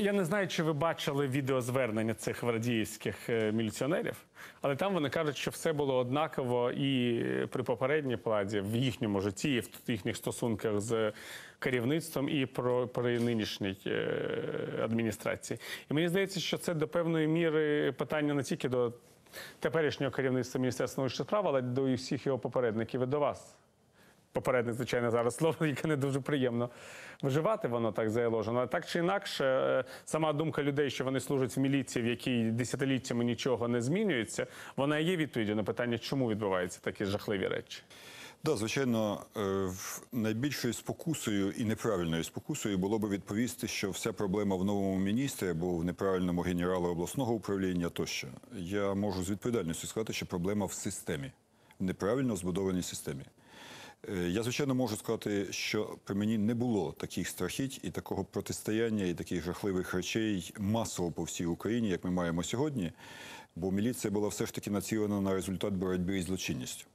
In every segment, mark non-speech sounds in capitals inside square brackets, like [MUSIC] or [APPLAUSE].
Я не знаю, чи ви бачили відеозвернення цих радіївських е, міліціонерів, але там вони кажуть, що все було однаково і при попередній владі, в їхньому житті, і в їхніх стосунках з керівництвом, і про при нинішній е, адміністрації. І мені здається, що це до певної міри питання не тільки до теперішнього керівництва Міністерства внутрішніх справ, але до всіх його попередників і до вас попередник, звичайно, зараз слово, [LAUGHS] яке не дуже приємно виживати, воно так заложено. Але так чи інакше, е, сама думка людей, що вони служать в міліції, в якій десятиліттями нічого не змінюється, вона є відповіддю на питання, чому відбуваються такі жахливі речі. Да, звичайно, е, найбільшою спокусою і неправильною спокусою було би відповісти, що вся проблема в новому міністрі або в неправильному генералу обласного управління тощо. Я можу з відповідальністю сказати, що проблема в системі, в неправильно збудованій системі. Е, Я, звичайно, можу сказати, що при мені не було таких страхіть і такого протистояння, і таких жахливих речей масово по всій Україні, як ми маємо сьогодні. Бо міліція була все ж таки націлена на результат боротьби із злочинністю.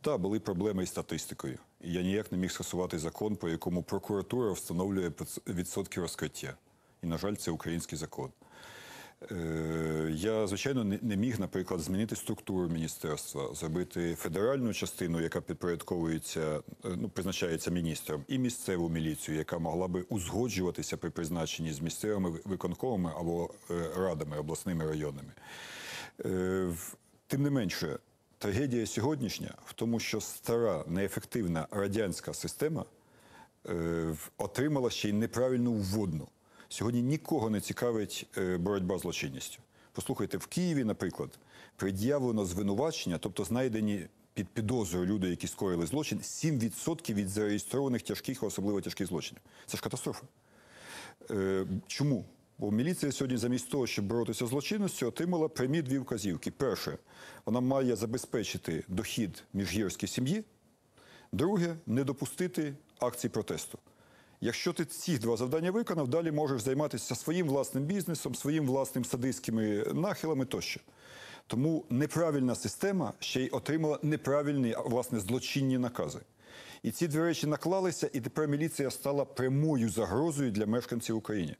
Так, були проблеми із статистикою. Я ніяк не міг скасувати закон, по якому прокуратура встановлює відсотки розкриття. І, на жаль, це український закон. Е, Я, звичайно, не- міг, наприклад, змінити структуру міністерства, зробити федеральну частину, яка підпорядковується, е, ну, призначається міністром, і місцеву міліцію, яка могла би узгоджуватися при призначенні з місцевими виконковими або е, радами, обласними районами. Тим не менше, трагедія сьогоднішня в тому, що стара неефективна радянська система отримала ще й неправильну вводну. Сьогодні нікого не цікавить е, боротьба з злочинністю. Послухайте, в Києві, наприклад, пред'явлено звинувачення, тобто знайдені під підозрою люди, які скоїли злочин, 7% від зареєстрованих тяжких, особливо тяжких злочинів. Це ж катастрофа. Е, Чому? Бо міліція сьогодні, замість того, щоб боротися з злочинністю, отримала прямі дві вказівки. Перше, вона має забезпечити дохід міжгірській сім'ї. Друге, не допустити акцій протесту. Якщо ти ці два завдання виконав, далі можеш займатися своїм власним бізнесом, своїм власним садистськими нахилами тощо. Тому неправильна система ще й отримала неправильні, а, власне, злочинні накази. І ці дві речі наклалися, і тепер міліція стала прямою загрозою для мешканців України.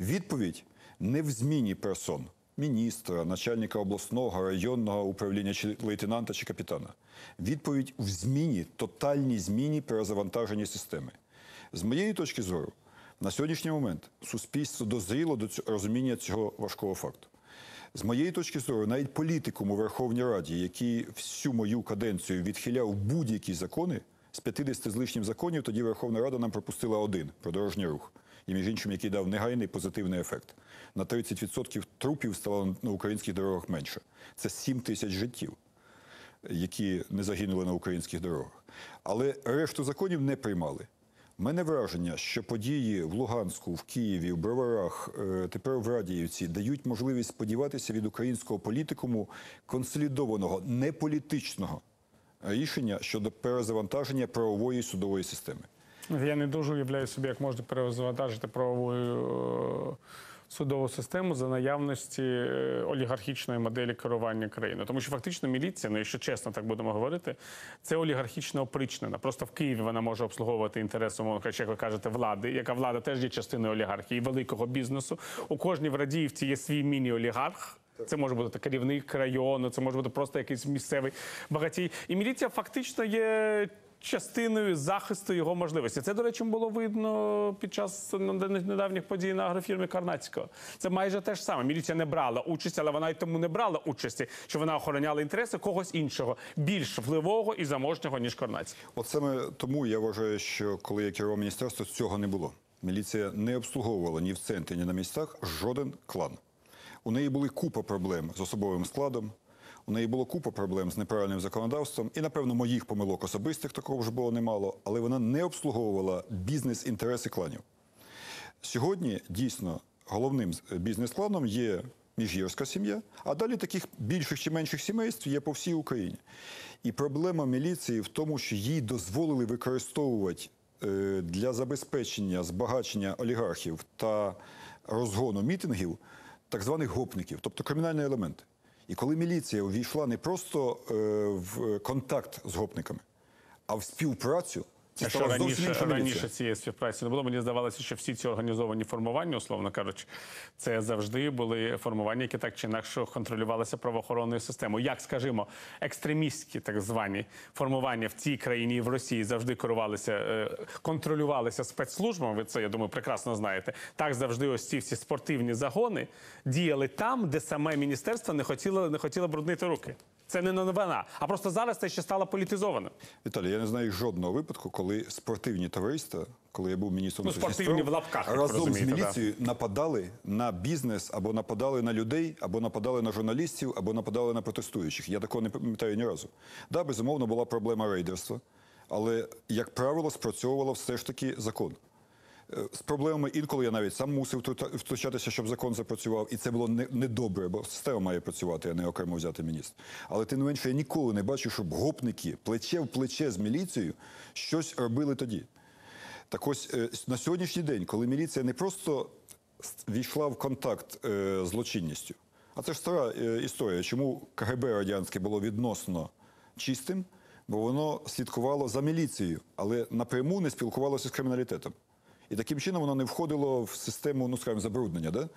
Відповідь не в зміні персон міністра, начальника обласного, районного управління чи лейтенанта чи капітана. Відповідь в зміні, тотальній зміні перезавантаження системи. З моєї точки зору, на сьогоднішній момент суспільство дозріло до цього розуміння цього важкого факту. З моєї точки зору, навіть політикум у Верховній Раді, який всю мою каденцію відхиляв будь-які закони, з 50 з лишнім законів, тоді Верховна Рада нам пропустила один про дорожній рух. І між іншим, який дав негайний позитивний ефект. На 30% трупів стало на українських дорогах менше. Це 7 тисяч життів, які не загинули на українських дорогах. Але решту законів не приймали. Мене враження, що події в Луганську, в Києві, в Броварах, е, тепер в Радіївці дають можливість сподіватися від українського політикуму консолідованого, не політичного рішення щодо перезавантаження правової судової системи. Я не дуже уявляю собі, як можна перезавантажити правову е, судову систему за наявності е, олігархічної моделі керування країною. Тому що фактично міліція, ну якщо чесно так будемо говорити, це олігархічно опричнена. Просто в Києві вона може обслуговувати інтереси, як ви кажете, влади, яка влада теж є частиною олігархії, великого бізнесу. У кожній в Радіївці є свій міні-олігарх. Це може бути керівник району, це може бути просто якийсь місцевий багатій. І міліція фактично є частиною захисту його можливості. Це, до речі, було видно під час недавніх подій на агрофірмі Карнацького. Це майже те ж саме. Міліція не брала участь, але вона й тому не брала участі, що вона охороняла інтереси когось іншого, більш впливового і заможнього, ніж Карнацький. От саме тому я вважаю, що коли я керував міністерство, цього не було. Міліція не обслуговувала ні в центрі, ні на місцях жоден клан. У неї були купа проблем з особовим складом. У неї було купа проблем з неправильним законодавством, і, напевно, моїх помилок особистих такого вже було немало, але вона не обслуговувала бізнес-інтереси кланів. Сьогодні дійсно головним бізнес-кланом є міжгірська сім'я, а далі таких більших чи менших сімейств є по всій Україні. І проблема міліції в тому, що їй дозволили використовувати е, для забезпечення збагачення олігархів та розгону мітингів так званих гопників, тобто кримінальні елементи. І коли міліція увійшла не просто е, в контакт з гопниками, а в співпрацю, Це зовсім раніше, раніше цієї співпраці не було, мені здавалося, що всі ці організовані формування, условно кажучи, це завжди були формування, які так чи інакше контролювалися правоохоронною системою. Як, скажімо, екстремістські так звані формування в цій країні і в Росії завжди керувалися, е, контролювалися спецслужбами. Ви це я думаю, прекрасно знаєте. Так завжди ось ці всі спортивні загони діяли там, де саме міністерство не хотіло, не хотіло бруднити руки. Це не новина, а просто зараз це ще стало політизованим. Віталій, я не знаю жодного випадку, коли спортивні товариства, коли я був міністром Ну, спортивні в лапках, разом з міліцією да. нападали на бізнес, або нападали на людей, або нападали на журналістів, або нападали на протестуючих. Я такого не пам'ятаю ні разу. Да, безумовно, була проблема рейдерства, але, як правило, спрацьовувало все ж таки закон. З проблемами інколи я навіть сам мусив втручатися, щоб закон запрацював, і це було не, не бо система має працювати, а не окремо взяти міністр. Але тим не менше, я ніколи не бачив, щоб гопники плече в плече з міліцією щось робили тоді. Так ось е, на сьогоднішній день, коли міліція не просто війшла в контакт е, з злочинністю, а це ж стара е, історія, чому КГБ радянське було відносно чистим, бо воно слідкувало за міліцією, але напряму не спілкувалося з криміналітетом. І таким чином воно не входило в систему, ну скажімо, забруднення. Да?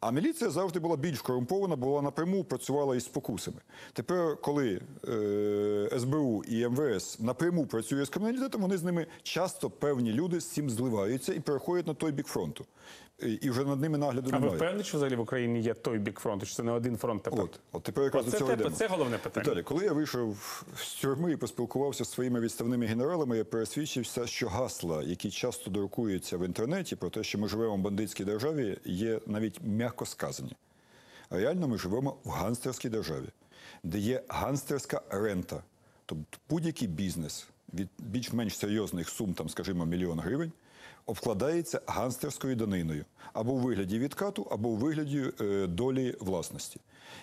А міліція завжди була більш корумпована, вона напряму працювала із спокусами. Тепер, коли е, СБУ і МВС напряму працює з криміналітетом, вони з ними часто певні люди з цим зливаються і переходять на той бік фронту. І, вже над ними нагляду А ви немає. впевнені, що взагалі в Україні є той бік фронту? Що це не один фронт тепер? От, от тепер якраз до цього йдемо. це головне питання. Далі, коли я вийшов з тюрми і поспілкувався з своїми відставними генералами, я пересвідчився, що гасла, які часто друкуються в інтернеті про те, що ми живемо в бандитській державі, є навіть м'яко сказані. Реально ми живемо в ганстерській державі, де є ганстерська рента. Тобто будь-який бізнес від більш-менш серйозних сум, там, скажімо, мільйон гривень, обкладається ганстерською даниною або у вигляді відкату, або у вигляді е, долі власності.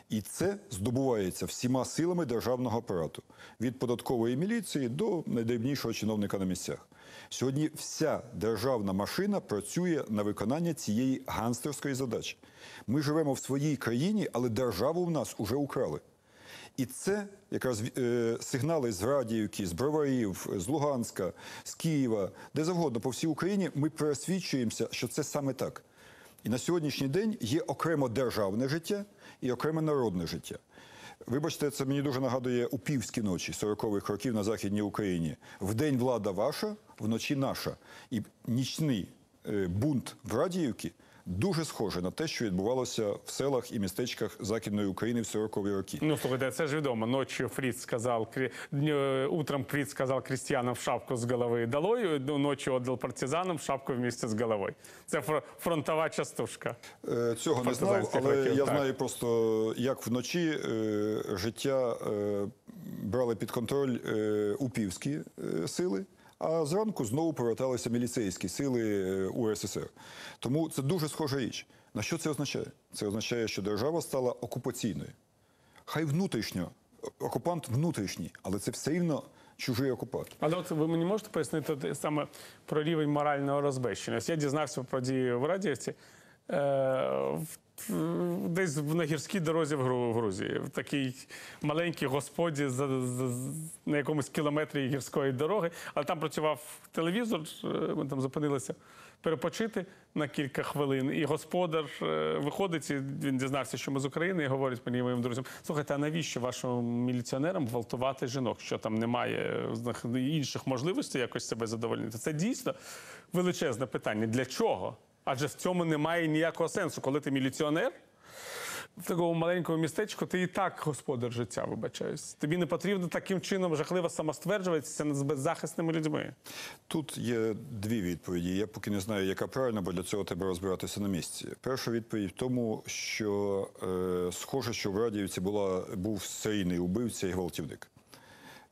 І це здобувається всіма силами державного апарату від податкової міліції до найдрібнішого чиновника на місцях. Сьогодні вся державна машина працює на виконання цієї ганстерської задачі. Ми живемо в своїй країні, але державу в нас уже украли. І це якраз е, сигнали з Радіївки, з Броварів, з Луганська, з Києва, де завгодно по всій Україні ми пересвідчуємося, що це саме так. І на сьогоднішній день є окремо державне життя і окреме народне життя. Вибачте, це мені дуже нагадує упівські ночі 40-х років на Західній Україні. Вдень влада ваша, вночі наша. І нічний е, бунт в Радіївці дуже схоже на те, що відбувалося в селах і містечках Західної України в 40-ві роки. Ну, слухайте, це ж відомо. Ночі Фріц сказав, дню- утром Фріц сказав крестьянам шапку з голови долой, ну, ночі віддав партизанам шапку вместе з головою. Це фро- фронтова частушка. Е, Цього не знав, але років, я так. знаю просто, як вночі е, життя е, брали під контроль е, упівські е, сили, а зранку знову поверталися міліцейські сили е, УРСР. Тому це дуже схожа річ. На що це означає? Це означає, що держава стала окупаційною. Хай внутрішньо, окупант внутрішній, але це все рівно чужий окупант. Але от ви мені можете пояснити саме про рівень морального розбещення? Я дізнався про дії в Радіївці. Е, Десь на гірській дорозі в Грузії, в такій маленькій господі на якомусь кілометрі гірської дороги, але там працював телевізор, е, ми там зупинилися перепочити на кілька хвилин. І господар е, виходить, і він дізнався, що ми з України, і говорить мені моїм друзям: слухайте, а навіщо вашим міліціонерам гвалтувати жінок? Що там немає інших можливостей якось себе задовольнити? Це дійсно величезне питання. Для чого? Адже в цьому немає ніякого сенсу, коли ти міліціонер. В такому маленькому містечку ти і так господар життя, вибачаюсь. Тобі не потрібно таким чином жахливо самостверджуватися над беззахисними людьми. Тут є дві відповіді. Я поки не знаю, яка правильна, бо для цього треба розбиратися на місці. Перша відповідь в тому, що е, схоже, що в Радіївці була, був серійний убивця і гвалтівник.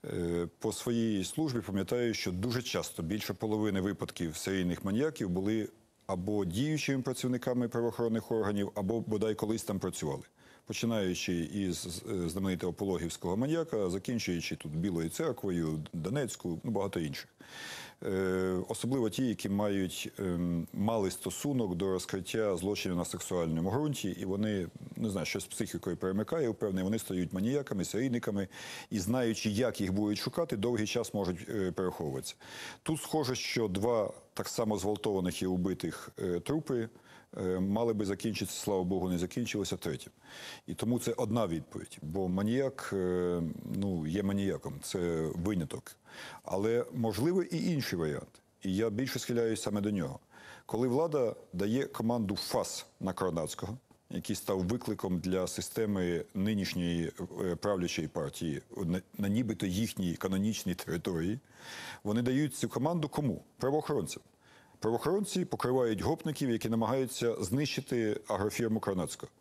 Е, По своїй службі пам'ятаю, що дуже часто більше половини випадків серійних маніяків були або діючими працівниками правоохоронних органів, або бодай колись там працювали. Починаючи із е, знаменитого пологівського маньяка, закінчуючи тут Білою церквою, Донецьку, ну багато інших. Е, особливо ті, які мають ем, малий стосунок до розкриття злочинів на сексуальному ґрунті, і вони не знаю, щось з психікою перемикає, впевнений, вони стають маніяками, серійниками, і знаючи, як їх будуть шукати, довгий час можуть е, переховуватися. Тут схоже, що два так само зґвалтованих і убитих е, трупи. Е, Мали би закінчитися, слава Богу, не закінчилося третім. І тому це одна відповідь. Бо маніяк е, ну, є маніяком, це виняток. Але можливо і інший варіант. І я більше схиляюсь саме до нього. Коли влада дає команду ФАС на Коронацького, який став викликом для системи нинішньої е, правлячої партії на нібито їхній канонічній території, вони дають цю команду кому? Правоохоронцям. Правоохоронці покривають гопників, які намагаються знищити агрофірму Кранацького.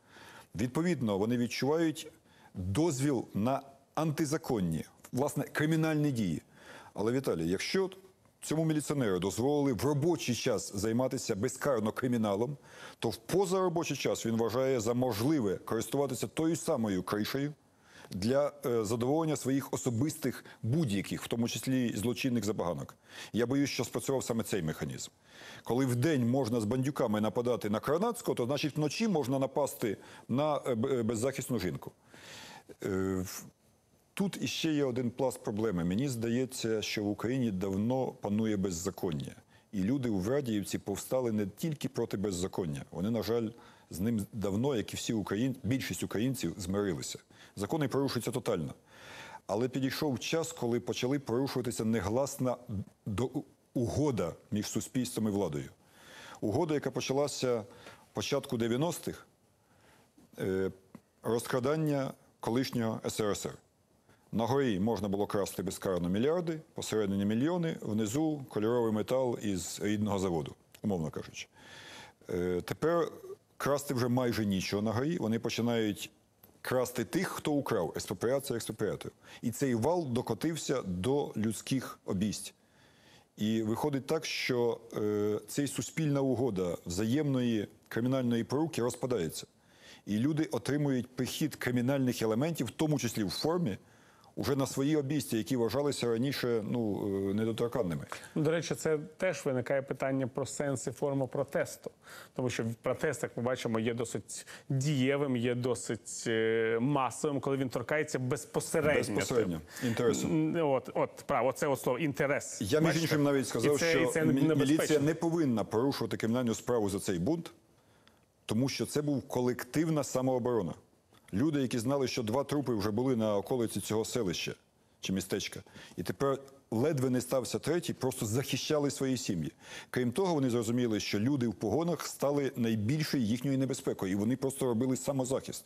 Відповідно, вони відчувають дозвіл на антизаконні, власне, кримінальні дії. Але Віталій, якщо цьому міліціонеру дозволили в робочий час займатися безкарно криміналом, то в позаробочий час він вважає за можливе користуватися тою самою кришею для е, задоволення своїх особистих будь-яких, в тому числі злочинних забаганок. Я боюсь, що спрацював саме цей механізм. Коли в день можна з бандюками нападати на Кранацького, то значить вночі можна напасти на е, е, беззахисну жінку. Тут іще є один пласт проблеми. Мені здається, що в Україні давно панує беззаконня. І люди у Врадіївці повстали не тільки проти беззаконня. Вони, на жаль, з ним давно, як і всі українці, більшість українців, змирилися. Закони порушуються тотально. Але підійшов час, коли почали порушуватися негласна угода між суспільством і владою. Угода, яка почалася початку 90-х, е, розкрадання колишнього СРСР. На горі можна було красти безкарно мільярди, посередині мільйони, внизу кольоровий метал із рідного заводу, умовно кажучи. Е, Тепер красти вже майже нічого на горі. Вони починають красти тих, хто украв. Експропріація експропріатою. І цей вал докотився до людських обість. І виходить так, що е, ця суспільна угода взаємної кримінальної поруки розпадається. І люди отримують прихід кримінальних елементів, в тому числі в формі, уже на свої обійстя, які вважалися раніше ну, е, недоторканними. Ну, До речі, це теж виникає питання про сенс і форму протесту. Тому що протест, як ми бачимо, є досить дієвим, є досить е, масовим, коли він торкається безпосередньо. Безпосередньо інтересом. М, От, от, право, це от слово інтерес. Я між іншим навіть І сказав, це- і що це мі- небезпечно. міліція не повинна порушувати кримінальну справу за цей бунт, тому що це був колективна самооборона. Люди, які знали, що два трупи вже були на околиці цього селища чи містечка, і тепер ледве не стався третій, просто захищали свої сім'ї. Крім того, вони зрозуміли, що люди в погонах стали найбільшою їхньою небезпекою, і вони просто робили самозахист.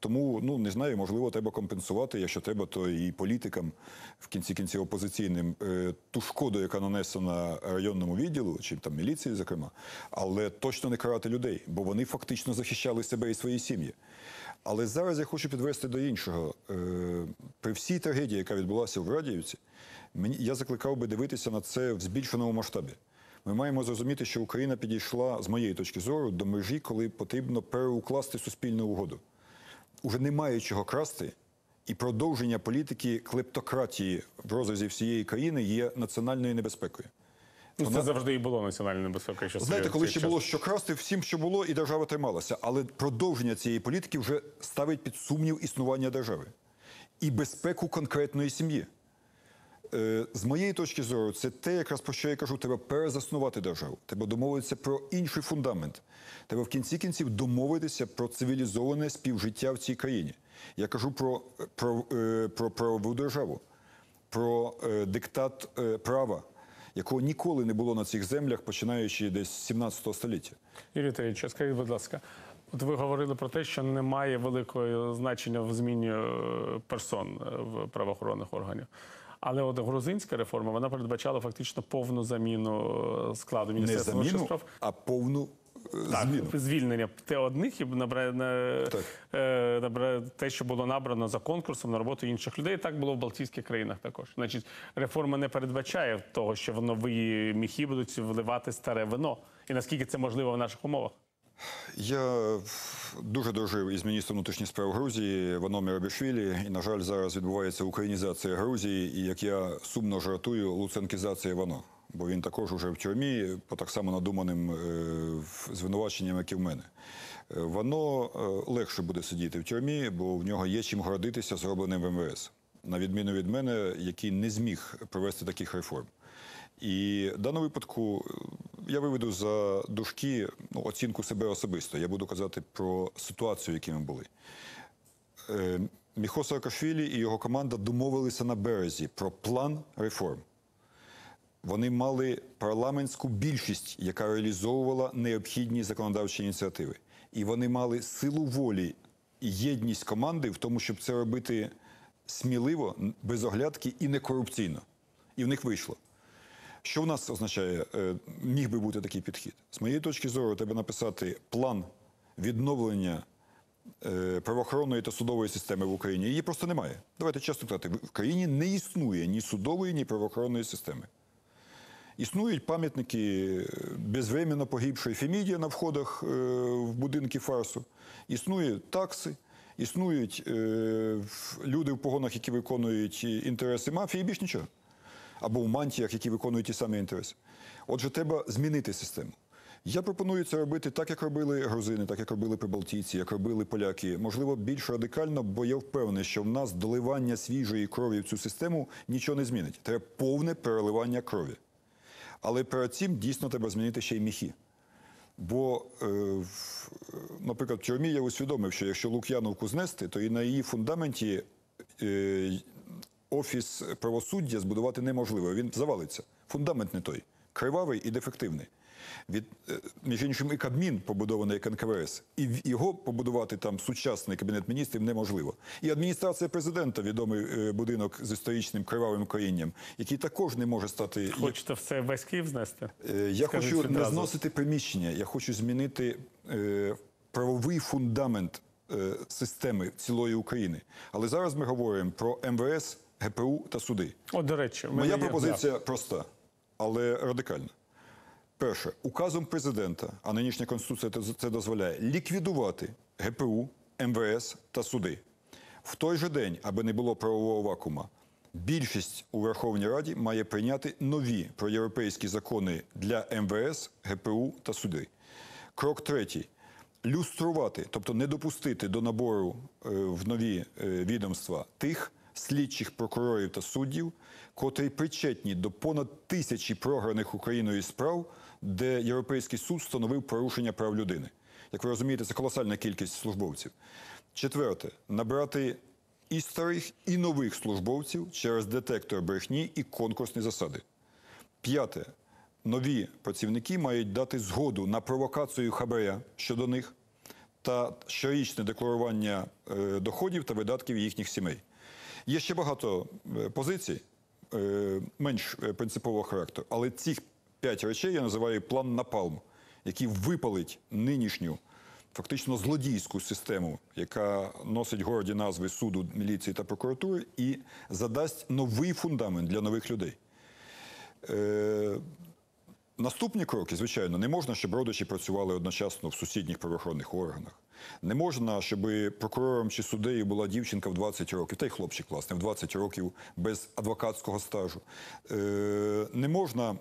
Тому, ну не знаю, можливо, треба компенсувати, якщо треба, то і політикам, в кінці кінців опозиційним, е, ту шкоду, яка нанесена районному відділу, чи там міліції, зокрема, але точно не карати людей, бо вони фактично захищали себе і свої сім'ї. Але зараз я хочу підвести до іншого. Е, При всій трагедії, яка відбулася в Радіївці, мені я закликав би дивитися на це в збільшеному масштабі. Ми маємо зрозуміти, що Україна підійшла, з моєї точки зору, до межі, коли потрібно переукласти суспільну угоду. Уже немає чого красти, і продовження політики клептократії в розрізі всієї країни є національною небезпекою. Ну, Це завжди і було національною небезпекою. Знаєте, коли ще час. було що красти, всім, що було, і держава трималася. Але продовження цієї політики вже ставить під сумнів існування держави і безпеку конкретної сім'ї. Е, З моєї точки зору, це те, якраз про що я кажу, треба перезаснувати державу. Треба домовитися про інший фундамент. Треба в кінці кінців домовитися про цивілізоване співжиття в цій країні. Я кажу про, про, е, про правову державу, про е, диктат права, якого ніколи не було на цих землях, починаючи десь з 17 століття. Юрій Віталійович, скажіть, будь ласка, от ви говорили про те, що немає великого значення в зміні персон в правоохоронних органів. Але от грузинська реформа вона передбачала фактично повну заміну е, складу міністерства заміну, справ. а повну е, Так, зміну. звільнення те одних і набра... на... Так. е, набра... те, що було набрано за конкурсом на роботу інших людей. Так було в Балтійських країнах також. Значить, реформа не передбачає того, що в нові міхи будуть вливати старе вино. І наскільки це можливо в наших умовах? Я дуже дружив із міністром внутрішніх справ Грузії Ваном Мірабішвілі. І, на жаль, зараз відбувається українізація Грузії, і як я сумно жартую, луценкізація Вано. бо він також уже в тюрмі по так само надуманим е, звинуваченням, як і в мене. Е, Воно е, легше буде сидіти в тюрмі, бо в нього є чим гордитися зробленим в МВС, на відміну від мене, який не зміг провести таких реформ. І в даному випадку е, я виведу за дужки ну, оцінку себе особисто. Я буду казати про ситуацію, в якій ми були. Е, Міхо Саакашвілі і його команда домовилися на березі про план реформ. Вони мали парламентську більшість, яка реалізовувала необхідні законодавчі ініціативи. І вони мали силу волі і єдність команди в тому, щоб це робити сміливо, без оглядки і не корупційно. І в них вийшло. Що в нас означає, е, міг би бути такий підхід? З моєї точки зору, треба написати план відновлення е, правоохоронної та судової системи в Україні. Її просто немає. Давайте чесно казати, в країні не існує ні судової, ні правоохоронної системи. Існують пам'ятники е, безвременно погибшої Фемідія на входах в будинки фарсу. Існують такси, існують люди в погонах, які виконують інтереси мафії, і більш нічого. Або в мантіях, які виконують ті самі інтереси. Отже, треба змінити систему. Я пропоную це робити так, як робили грузини, так як робили прибалтійці, як робили поляки. Можливо, більш радикально, бо я впевнений, що в нас доливання свіжої крові в цю систему нічого не змінить. Треба повне переливання крові. Але перед цим дійсно треба змінити ще й міхи. Бо, е, в- наприклад, в тюрмі я усвідомив, що якщо Лук'яновку знести, то і на її фундаменті е, офіс правосуддя збудувати неможливо. Він завалиться. Фундамент не той. Кривавий і дефективний. Від, е, між іншим, і Кабмін побудований як НКВС, і його побудувати там сучасний кабінет міністрів неможливо. І адміністрація президента, відомий е, будинок з історичним кривавим корінням, який також не може стати Хочете все весь Київ знести? Е, Я Скажіть хочу не зносити приміщення, я хочу змінити правовий фундамент системи цілої України. Але зараз ми говоримо про МВС, ГПУ та суди. От, до речі, Моя є- пропозиція проста, але радикальна. Перше, указом президента, а нинішня конституція це- це дозволяє, ліквідувати ГПУ, МВС та суди. В той же день, аби не було правового вакуума, більшість у Верховній Раді має прийняти нові проєвропейські закони для МВС, ГПУ та суди. Крок третій. Люструвати, тобто не допустити до набору е, в нові е, відомства тих слідчих прокурорів та суддів, котрі причетні до понад тисячі програних Україною справ, де Європейський суд встановив порушення прав людини. Як ви розумієте, це колосальна кількість службовців. Четверте, набрати і старих, і нових службовців через детектор брехні і конкурсні засади. П'яте. Нові працівники мають дати згоду на провокацію хабаря щодо них та щорічне декларування е, доходів та видатків їхніх сімей. Є ще багато е, позицій е, менш е, принципового характеру, але цих п'ять речей я називаю план Напалм, який випалить нинішню фактично злодійську систему, яка носить горді назви суду, міліції та прокуратури, і задасть новий фундамент для нових людей. Наступні кроки, звичайно, не можна, щоб родичі працювали одночасно в сусідніх правоохоронних органах. Не можна, щоб прокурором чи суддею була дівчинка в 20 років, та й хлопчик, власне, в 20 років без адвокатського стажу. Е, не можна.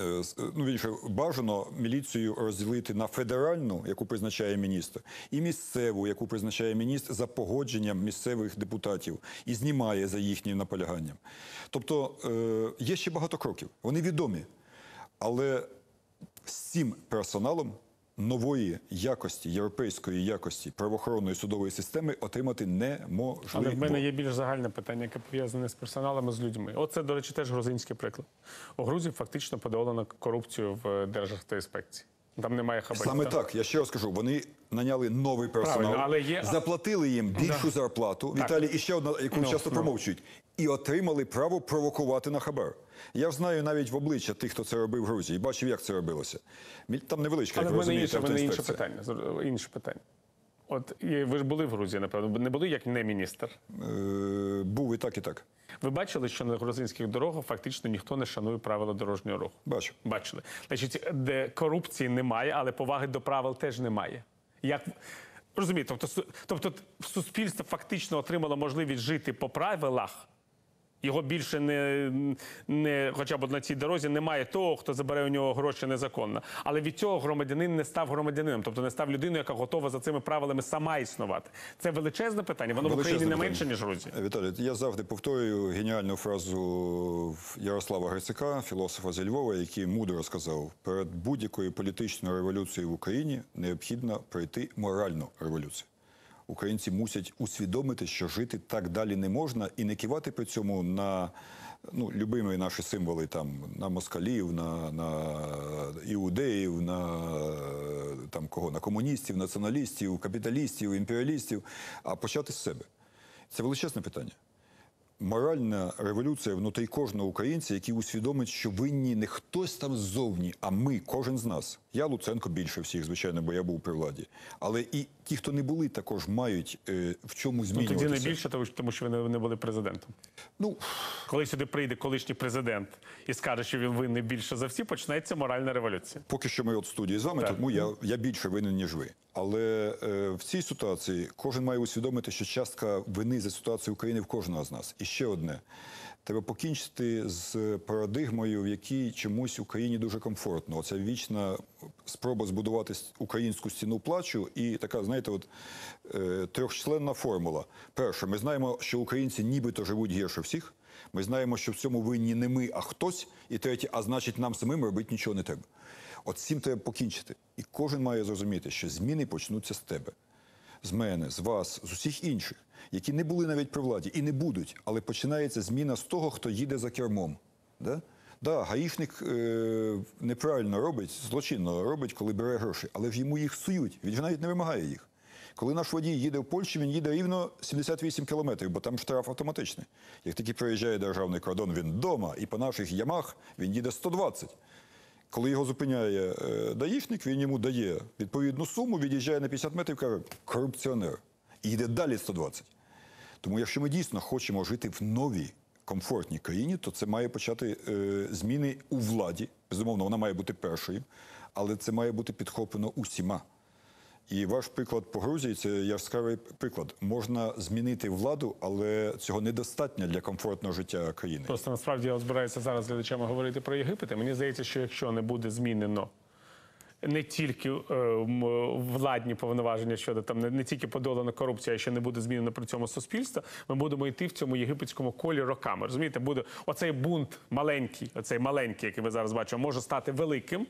е, з- Ну, вірніше, бажано міліцію розділити на федеральну, яку призначає міністр, і місцеву, яку призначає міністр за погодженням місцевих депутатів і знімає за їхнім наполяганням. Тобто е, є ще багато кроків. Вони відомі. Але з цим персоналом нової якості, європейської якості правоохоронної судової системи отримати неможливо. Але в мене є більш загальне питання, яке пов'язане з персоналом і з людьми. Оце, до речі, теж грузинський приклад. У Грузії фактично подолано корупцію в Державтоінспекції. Там немає хабарів. Саме Та- так, я ще раз кажу, вони наняли новий персонал, Правильно, але є- заплатили їм більшу зарплату. Віталій, і ще одна, яку Ну, часто ну. промовчують, і отримали право провокувати на хабар. Я ж знаю навіть в обличчя тих, хто це робив в Грузії, бачив, як це робилося. Там невеличка, Але як в ви мене інше, мене інше питання. Інше питання. От ви ж були в Грузії, напевно, не були як не міністр. Е, був і так, і так. Ви бачили, що на грузинських дорогах фактично ніхто не шанує правила дорожнього руху. Бачу. Бачили. Значить, де корупції немає, але поваги до правил теж немає. Як розумієте, тобто, тобто суспільство фактично отримало можливість жити по правилах, Його більше не, не хоча б на цій дорозі немає того, хто забере у нього гроші незаконно. Але від цього громадянин не став громадянином, тобто не став людиною, яка готова за цими правилами сама існувати. Це величезне питання. Воно в Величезне Україні не менше ніж в Грузії. Віталій, я завжди повторюю геніальну фразу Ярослава Грицака, філософа зі Львова, який мудро сказав: перед будь-якою політичною революцією в Україні необхідно пройти моральну революцію. Українці мусять усвідомити, що жити так далі не можна, і не кивати при цьому на ну, любимі наші символи там на москалів, на, на іудеїв, на там кого на комуністів, націоналістів, капіталістів, імперіалістів, а почати з себе. Це величезне питання. Моральна революція внутрі кожного українця, який усвідомить, що винні не хтось там ззовні, а ми, кожен з нас. Я Луценко більше всіх, звичайно, бо я був при владі. Але і ті, хто не були, також мають е, в чому Ну, змінюватися. тоді не більше, тому що- ви не були президентом. Ну, Коли сюди прийде колишній президент і скаже, що він винний більше за всі, почнеться моральна революція. Поки що ми от в студії з вами, Так. тому я, я більше винен, ніж ви. Але е, в цій ситуації кожен має усвідомити, що частка вини за ситуацію України в кожного з нас. І ще одне. Треба покінчити з парадигмою, в якій чомусь Україні дуже комфортно. Оця вічна спроба збудувати українську стіну плачу і така, знаєте, от е, трьохчленна формула. Перше, ми знаємо, що українці нібито живуть гірше всіх. Ми знаємо, що в цьому винні не ми, а хтось. І третє, а значить, нам самим робити нічого не треба. От цим треба покінчити. І кожен має зрозуміти, що зміни почнуться з тебе, з мене, з вас, з усіх інших, які не були навіть при владі і не будуть. Але починається зміна з того, хто їде за кермом. Да? Да, гаїшник е, неправильно робить, злочинно робить, коли бере гроші, але ж йому їх сують. Він навіть не вимагає їх. Коли наш водій їде в Польщі, він їде рівно 78 кілометрів, бо там штраф автоматичний. Як тільки приїжджає державний кордон, він вдома, і по наших ямах він їде 120. Коли його зупиняє е, даїшник, він йому дає відповідну суму, від'їжджає на 50 метрів, каже корупціонер. І йде далі 120. Тому якщо ми дійсно хочемо жити в новій комфортній країні, то це має почати е, зміни у владі. Безумовно, вона має бути першою, але це має бути підхоплено усіма. І ваш приклад по Грузії це яскравий приклад. Можна змінити владу, але цього недостатньо для комфортного життя країни. Просто насправді я збираюся зараз глядачами говорити про Єгипет. Мені здається, що якщо не буде змінено не тільки е, владні повноваження щодо там не, тільки подолана корупція, а ще не буде змінено при цьому суспільство, ми будемо йти в цьому єгипетському колі роками. Розумієте, буде оцей бунт маленький, оцей маленький, який ви зараз бачите, може стати великим.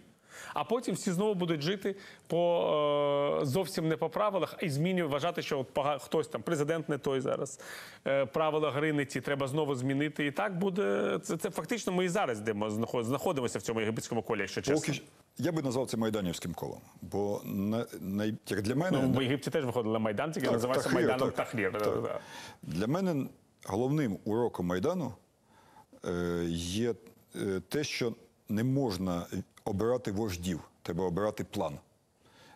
А потім всі знову будуть жити по е, зовсім не по правилах, і змінює вважати, що от пога- хтось там президент не той зараз. Е, правила гри не ті, треба знову змінити. І так буде. Це, це фактично ми і зараз знаход- знаходимося в цьому єгипетському колі, якщо чесно. Поки я би назвав це майданівським колом, бо на, най, як для мене Ну, в Єгипті теж виходили Майдан, тільки Так, називався Тахрір, Майданом так. Тахрір. Так. Да-да-да. Для мене головним уроком Майдану е, є е, те, що не можна обирати вождів, треба обирати план.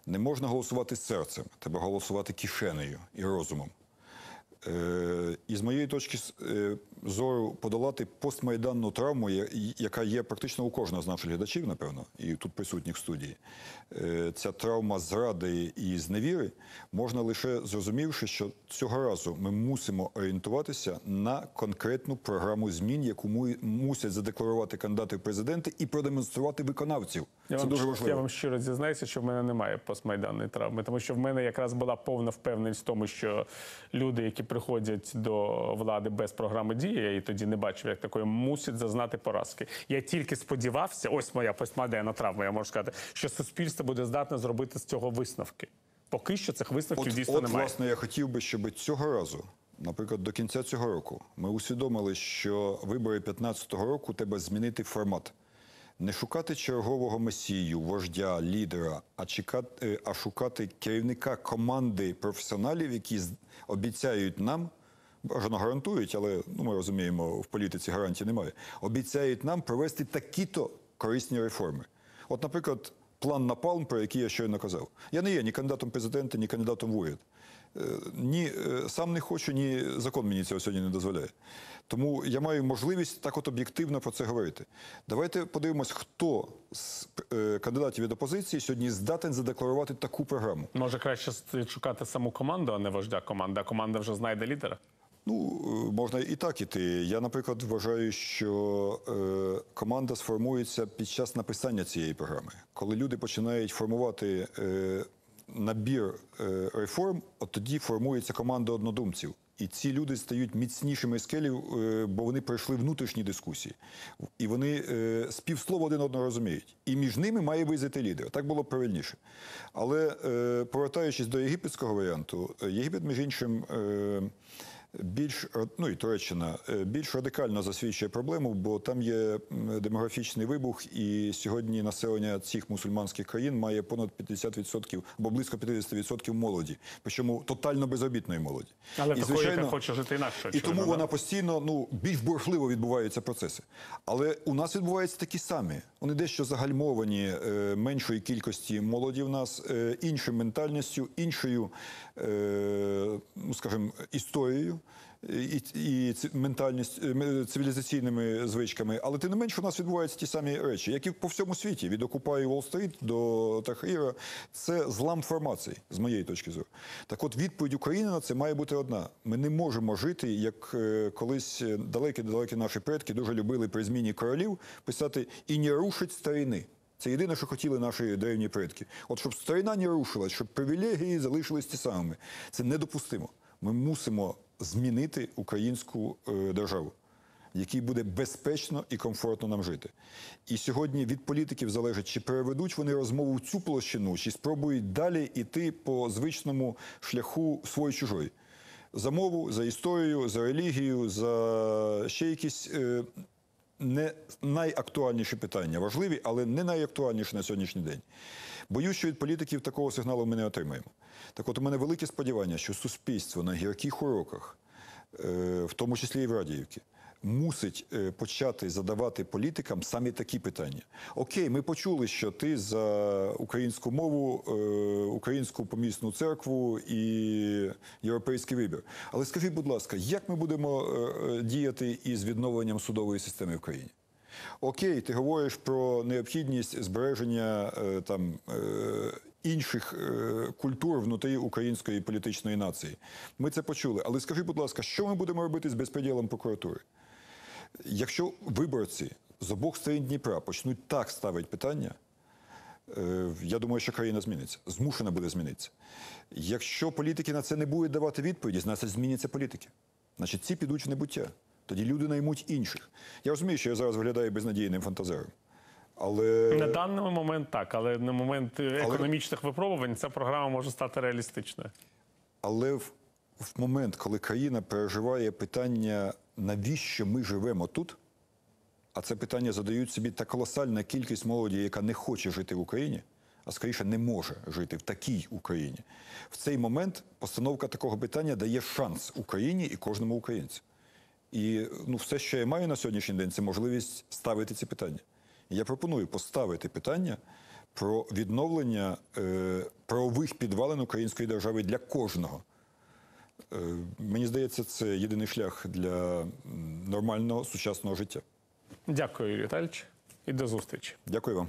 Не можна голосувати серцем, треба голосувати кишенею і розумом. Е, і з моєї точки е, зору подолати постмайданну травму, яка є практично у кожного з наших глядачів, напевно, і тут присутніх в студії. Е, Ця травма зради і зневіри можна лише зрозумівши, що цього разу ми мусимо орієнтуватися на конкретну програму змін, яку мусять задекларувати кандидати в президенти і продемонструвати виконавців. Я вам, дуже важливо. Я вам щиро зізнаюся, що в мене немає постмайданної травми, тому що в мене якраз була повна впевненість в тому, що люди, які приходять до влади без програми дії, я її тоді не бачив як такої, мусять зазнати поразки. Я тільки сподівався, ось моя постмайданна травма, я можу сказати, що суспільство буде здатне зробити з цього висновки. Поки що цих висновків От, дійсно от немає. власне, я хотів би, щоб цього разу, наприклад, до кінця цього року, ми усвідомили, що вибори 15-го року треба змінити формат. Не шукати чергового месію, вождя, лідера, а чекати, е, а шукати керівника команди професіоналів, які обіцяють нам, бажано гарантують, але ну, ми розуміємо, в політиці гарантій немає. Обіцяють нам провести такі-то корисні реформи. От, наприклад, план Напалм, про який я щойно казав. Я не є ні кандидатом в президенти, ні кандидатом в уряд. Е, Ні, е, сам не хочу, ні закон мені цього сьогодні не дозволяє. Тому я маю можливість так от об'єктивно про це говорити. Давайте подивимось, хто з е, кандидатів від опозиції сьогодні здатен задекларувати таку програму. Може краще шукати саму команду, а не вождя команди. А команда вже знайде лідера. Ну, можна і так іти. Я, наприклад, вважаю, що е, команда сформується під час написання цієї програми. Коли люди починають формувати е, набір е, реформ, от тоді формується команда однодумців. І ці люди стають міцнішими скелів, е, бо вони пройшли внутрішні дискусії. І вони е, співслово один одного розуміють. І між ними має визити лідер. Так було б правильніше. Але повертаючись до єгипетського варіанту, Єгипет, між іншим, більш ну і Туреччина е, більш радикально засвідчує проблему, бо там є демографічний вибух, і сьогодні населення цих мусульманських країн має понад 50% або близько 50% молоді, причому тотально безробітної молоді. Але і, такої, яка хоче жити інакше. і тому вона постійно ну більш бурхливо відбуваються процеси. Але у нас відбуваються такі самі. Вони дещо загальмовані е, меншої кількості молоді в нас, е, іншою ментальністю, іншою, е, ну скажімо, історією. І, і ментальність е, цивілізаційними звичками, але тим не менше у нас відбуваються ті самі речі, які по всьому світі від Окупаю Уолл-стріт до Тахріра. Це злам формацій, з моєї точки зору. Так от відповідь України на це має бути одна: ми не можемо жити, як е, колись далекі-далекі наші предки дуже любили при зміні королів писати і не рушить старини. Це єдине, що хотіли наші древні предки. От щоб старина не рушилась, щоб привілегії залишились ті самими. Це недопустимо. Ми мусимо змінити українську е, державу, в якій буде безпечно і комфортно нам жити. І сьогодні від політиків залежить, чи переведуть вони розмову в цю площину, чи спробують далі йти по звичному шляху свої чужої. За мову, за історію, за релігію, за ще якісь е, не найактуальніші питання, важливі, але не найактуальніші на сьогоднішній день. Боюсь, що від політиків такого сигналу ми не отримаємо. Так от у мене велике сподівання, що суспільство на гірких уроках, е, в тому числі і в Радіївці, мусить е, почати задавати політикам самі такі питання. Окей, ми почули, що ти за українську мову, е, українську помісну церкву і європейський вибір. Але скажіть, будь ласка, як ми будемо е, діяти із відновленням судової системи в країні? Окей, ти говориш про необхідність збереження там інших культур внутрі української політичної нації. Ми це почули. Але скажи, будь ласка, що ми будемо робити з безпреділом прокуратури? Якщо виборці з обох сторін Дніпра почнуть так ставити питання, е, я думаю, що країна зміниться, змушена буде змінитися. Якщо політики на це не будуть давати відповіді, значить зміняться політики. Значить, ці підуть в небуття. Тоді люди наймуть інших. Я розумію, що я зараз виглядаю безнадійним фантазером. Але На даний момент так, але на момент е, економічних випробувань ця програма може стати реалістичною. Але в, в момент, коли країна переживає питання, навіщо ми живемо тут, а це питання задають собі та колосальна кількість молоді, яка не хоче жити в Україні, а скоріше не може жити в такій Україні. В цей момент постановка такого питання дає шанс Україні і кожному українцю. І ну, все, що я маю на сьогоднішній день, це можливість ставити ці питання. Я пропоную поставити питання про відновлення е, правових підвалин української держави для кожного. Е, мені здається, це єдиний шлях для нормального сучасного життя. Дякую, Юрій Віталійович, і до зустрічі. Дякую вам.